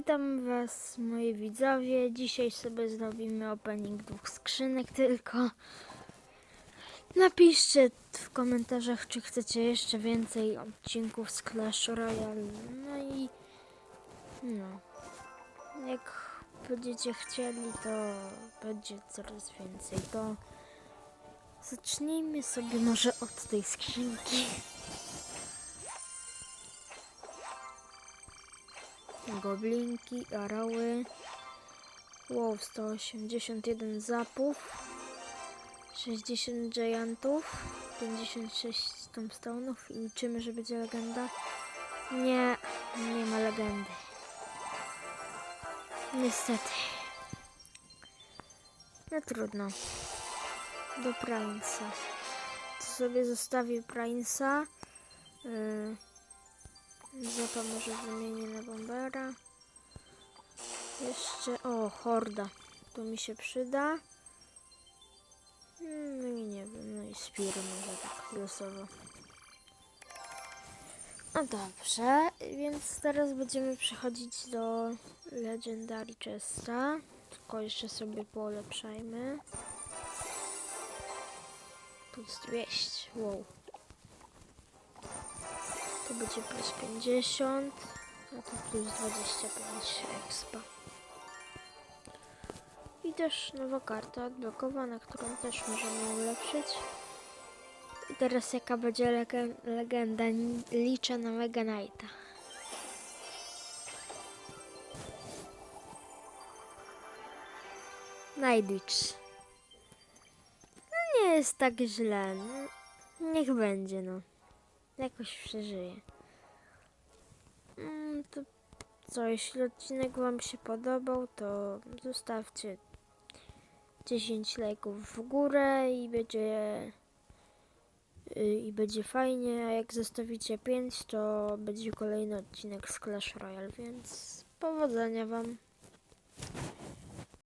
Witam Was, moi widzowie. Dzisiaj sobie zrobimy opening dwóch skrzynek tylko. Napiszcie w komentarzach, czy chcecie jeszcze więcej odcinków z Clash Royale. No i no. Jak będziecie chcieli, to będzie coraz więcej. To zacznijmy sobie może od tej skrzynki. Goblinki, arały. Wow, 181 zapów. 60 giantów. 56 tombstone'ów. I liczymy, że będzie legenda. Nie, nie ma legendy. Niestety. No trudno. Do Prince'a. To sobie zostawię Prince'a. Yy. Za to może wymienię na bombera. Jeszcze, o, horda. To mi się przyda. Mm, No i nie wiem, no i Spiro może tak losowo. No dobrze, więc teraz będziemy przechodzić do Legendary Chesta. Tylko jeszcze sobie polepszajmy. Plus 200, wow. To będzie plus 50, a to plus 25 expa. I też nowa karta odblokowana, którą też możemy ulepszyć. I teraz jaka będzie lege- legenda? Liczę na Mega Knighta. Najdicz. No nie jest tak źle. No, niech będzie, no jakoś przeżyję. Mm, to co, jeśli odcinek Wam się podobał, to zostawcie 10 lajków w górę i będzie y, i będzie fajnie, a jak zostawicie 5, to będzie kolejny odcinek z Clash Royale, więc powodzenia Wam.